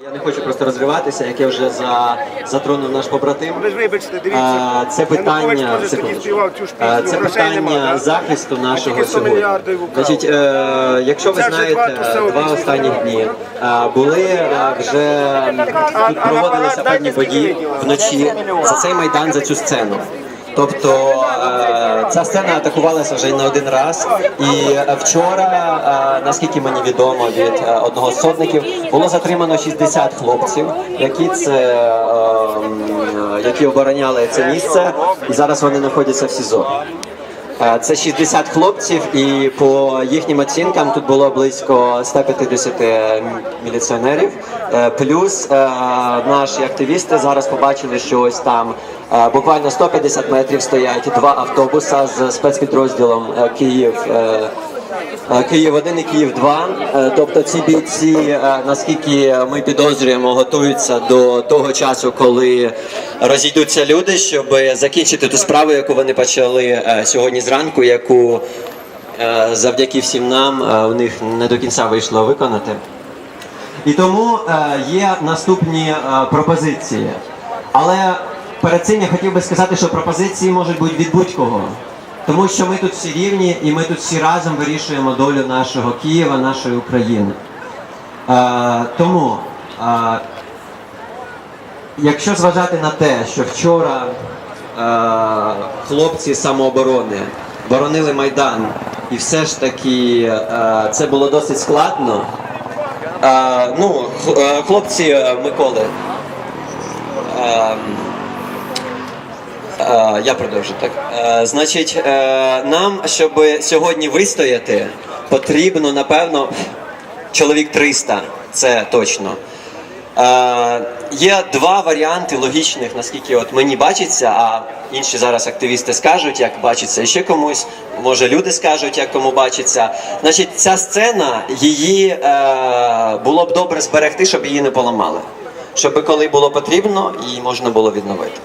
Я не хочу просто розриватися, як я вже за затронув наш побратим. Ж вибачте, дивіться. Це питання Це грошей питання захисту нашого сьогодні. Значить, е, якщо ви знаєте, два, останні дні були вже тут проводилися певні події вночі за цей майдан за цю сцену. Тобто е, ця сцена атакувалася вже не один раз. І е, вчора, е, наскільки мені відомо від одного з сотників, було затримано 60 хлопців, які це які обороняли це місце, і зараз вони знаходяться в СІЗО. Е, Це 60 хлопців, і по їхнім оцінкам тут було близько 150 міліціонерів. Е, Плюс е, наші активісти зараз побачили, що ось там буквально 150 метрів стоять два автобуса з спецпідрозділом Київ. Е, Е, Київ 1 і Київ 2 Тобто ці бійці, е, наскільки ми підозрюємо, готуються до того часу, коли розійдуться люди, щоб закінчити ту справу, яку вони почали е, сьогодні зранку, яку е, завдяки всім нам е, у них не до кінця вийшло виконати. І тому е, є наступні е, пропозиції. Але перед цим я хотів би сказати, що пропозиції можуть бути від будь-кого. Тому що ми тут всі рівні і ми тут всі разом вирішуємо долю нашого Києва, нашої України. Е, тому, е, якщо зважати на те, що вчора е, хлопці самооборони боронили Майдан, і все ж таки е, це було досить складно. Е, ну, хлопці Миколи. Е, Я продовжу так. Е, Значить, е, нам, щоб сьогодні вистояти, потрібно, напевно, чоловік 300, це точно. Е, Є два варіанти логічних, наскільки от мені бачиться, а інші зараз активісти скажуть, як бачиться ще комусь. Може, люди скажуть, як кому бачиться. Значить, ця сцена її е, було б добре зберегти, щоб її не поламали. Щоб коли було потрібно, її можна було відновити.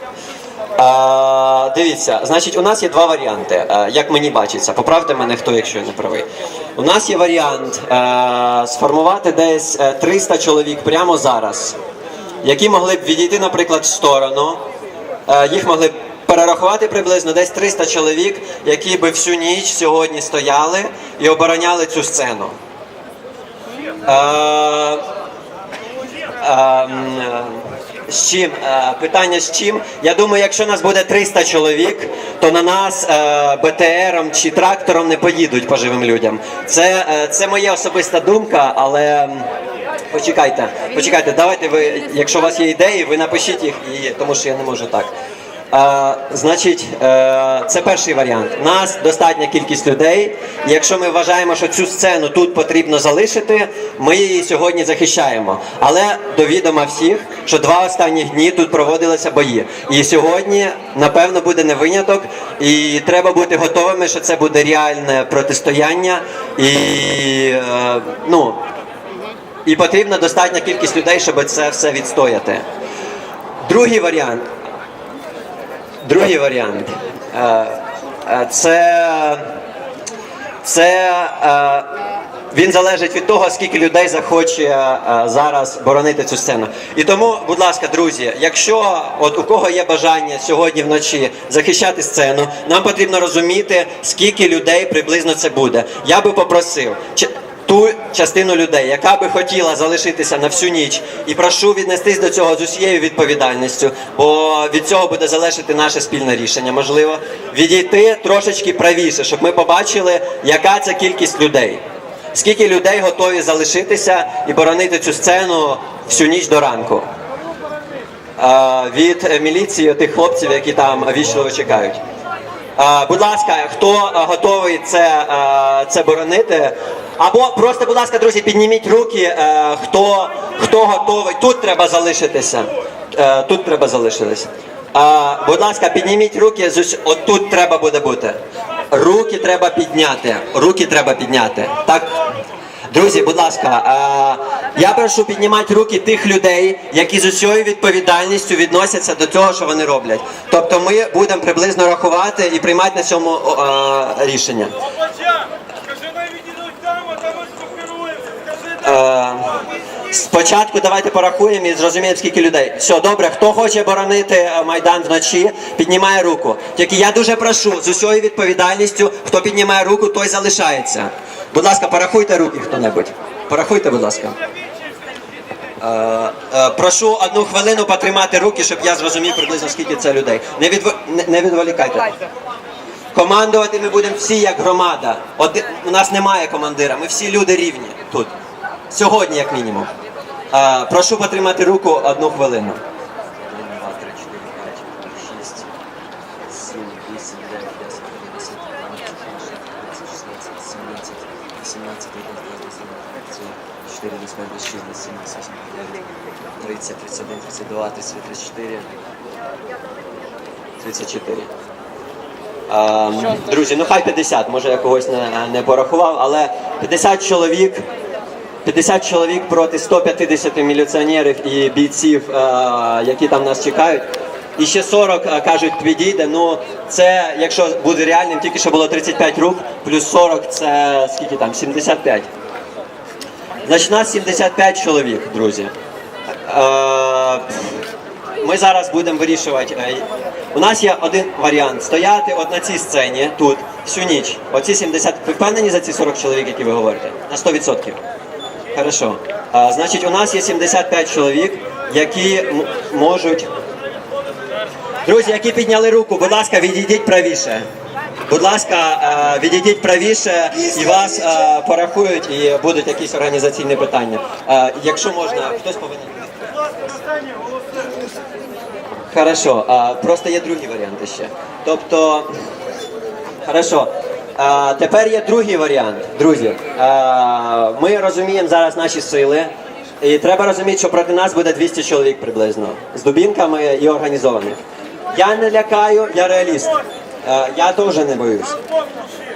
Е, дивіться, значить, у нас є два варіанти, е, як мені бачиться. Поправте мене, хто, якщо я не правий. У нас є варіант е, сформувати десь е, 300 чоловік прямо зараз, які могли б відійти, наприклад, в сторону. Е, їх могли б перерахувати приблизно десь 300 чоловік, які би всю ніч сьогодні стояли і обороняли цю сцену. Е, Ем, е, з чим? Е, Питання з чим? Я думаю, якщо нас буде 300 чоловік, то на нас е, БТРом чи трактором не поїдуть по живим людям. Це, е, це моя особиста думка, але почекайте, почекайте, давайте ви, якщо у вас є ідеї, ви напишіть їх, тому що я не можу так. Значить, е, це перший варіант. Нас достатня кількість людей. Якщо ми вважаємо, що цю сцену тут потрібно залишити, ми її сьогодні захищаємо. Але до відома всіх, що два останні дні тут проводилися бої. І сьогодні, напевно, буде не виняток, і треба бути готовими, що це буде реальне протистояння. І е, ну, і потрібна достатня кількість людей, щоб це все відстояти. Другий варіант. Другий варіант. Е, е, Це, це е, він залежить від того, скільки людей захоче зараз боронити цю сцену. І тому, будь ласка, друзі, якщо от у кого є бажання сьогодні вночі захищати сцену, нам потрібно розуміти, скільки людей приблизно це буде. Я би попросив. Ту частину людей, яка би хотіла залишитися на всю ніч, і прошу віднестись до цього з усією відповідальністю, бо від цього буде залежати наше спільне рішення. Можливо, відійти трошечки правіше, щоб ми побачили, яка це кількість людей. Скільки людей готові залишитися і боронити цю сцену всю ніч до ранку? Від міліції тих хлопців, які там вічливо чекають. Будь ласка, хто готовий це, це боронити? Або просто, будь ласка, друзі, підніміть руки, е, хто, хто готовий. Тут треба залишитися. Е, Тут треба залишитися. Е, Будь ласка, підніміть руки. От тут треба буде бути. Руки треба підняти. Руки треба підняти. Так. Друзі, будь ласка, я прошу піднімати руки тих людей, які з усією відповідальністю відносяться до того, що вони роблять. Тобто ми будемо приблизно рахувати і приймати на цьому рішення. Скажи, навіть ідуть там, а там ось покеруємося. Скажи, Е, Спочатку давайте порахуємо і зрозуміємо, скільки людей. Все, добре, хто хоче боронити е, Майдан вночі, піднімає руку. Тільки я дуже прошу з усією відповідальністю, хто піднімає руку, той залишається. Будь ласка, порахуйте руки хто-небудь. Порахуйте, будь ласка. Е, е, прошу одну хвилину потримати руки, щоб я зрозумів приблизно скільки це людей. Не, відв... не, відволікайте. Командувати ми будемо всі як громада. Оди... У нас немає командира, ми всі люди рівні тут. Сьогодні, як мінімум. Е, прошу потримати руку одну хвилину. 1, 2, 3, 4, 5, 6, 7, 8, 9, 10, 11, 12, 16, 17, 18, 4, 25, 26, 27, 28, 30, 31, 32, 33, 34, 34. Ем, Друзі, ну хай 50, може я когось не, не порахував, але 50 чоловік, 50 чоловік проти 150 міліціонерів і бійців, е, які там нас чекають. І ще 40 е, кажуть, підійде. Ну це, якщо буде реальним, тільки що було 35 рук, плюс 40 це скільки там? 75. Значить, нас 75 чоловік, друзі. Е, ми зараз будемо вирішувати. У нас є один варіант стояти от на цій сцені тут всю ніч. Оці 70. Ви впевнені за ці 40 чоловік, які ви говорите? На 100%. Хорошо. А, значить, у нас є 75 чоловік, які можуть. Друзі, які підняли руку, будь ласка, відійдіть правіше. Будь ласка, відійдіть правіше і вас порахують, і будуть якісь організаційні питання. Якщо можна, хтось повинен. Хорошо, просто є другі варіанти ще. Тобто, хорошо. А, тепер є другий варіант, друзі. А, ми розуміємо зараз наші сили, і треба розуміти, що проти нас буде 200 чоловік приблизно з дубінками і організованих. Я не лякаю, я реаліст. А, я теж не боюсь.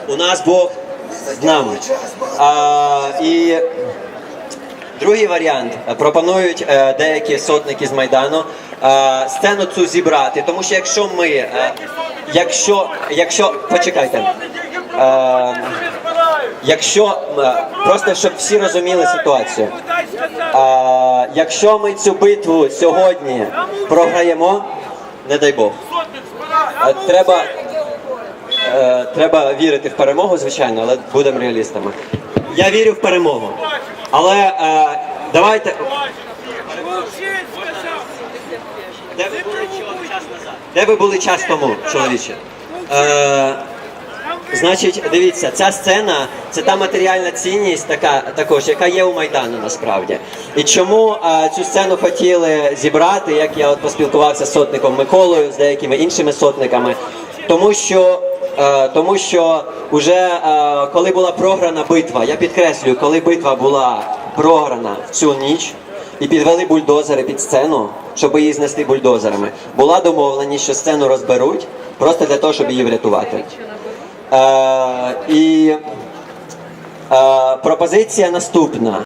У нас Бог з нами. А, і Другий варіант пропонують е, деякі сотники з майдану е, сцену цю зібрати, тому що якщо ми, е, якщо, якщо почекайте, е, якщо просто щоб всі розуміли ситуацію, е, якщо ми цю битву сьогодні програємо, не дай Бог, е, треба, е, треба вірити в перемогу, звичайно, але будемо реалістами. Я вірю в перемогу. Але е, давайте. Де ви були час назад? Де ви були час тому, чоловіче? Е, значить, дивіться, ця сцена це та матеріальна цінність, така також, яка є у Майдану насправді. І чому е, цю сцену хотіли зібрати, як я от поспілкувався з сотником Миколою, з деякими іншими сотниками, тому що. Е, Тому що вже е, коли була програна битва, я підкреслюю, коли битва була програна в цю ніч і підвели бульдозери під сцену, щоб її знести бульдозерами, була домовленість, що сцену розберуть просто для того, щоб її врятувати. І пропозиція наступна.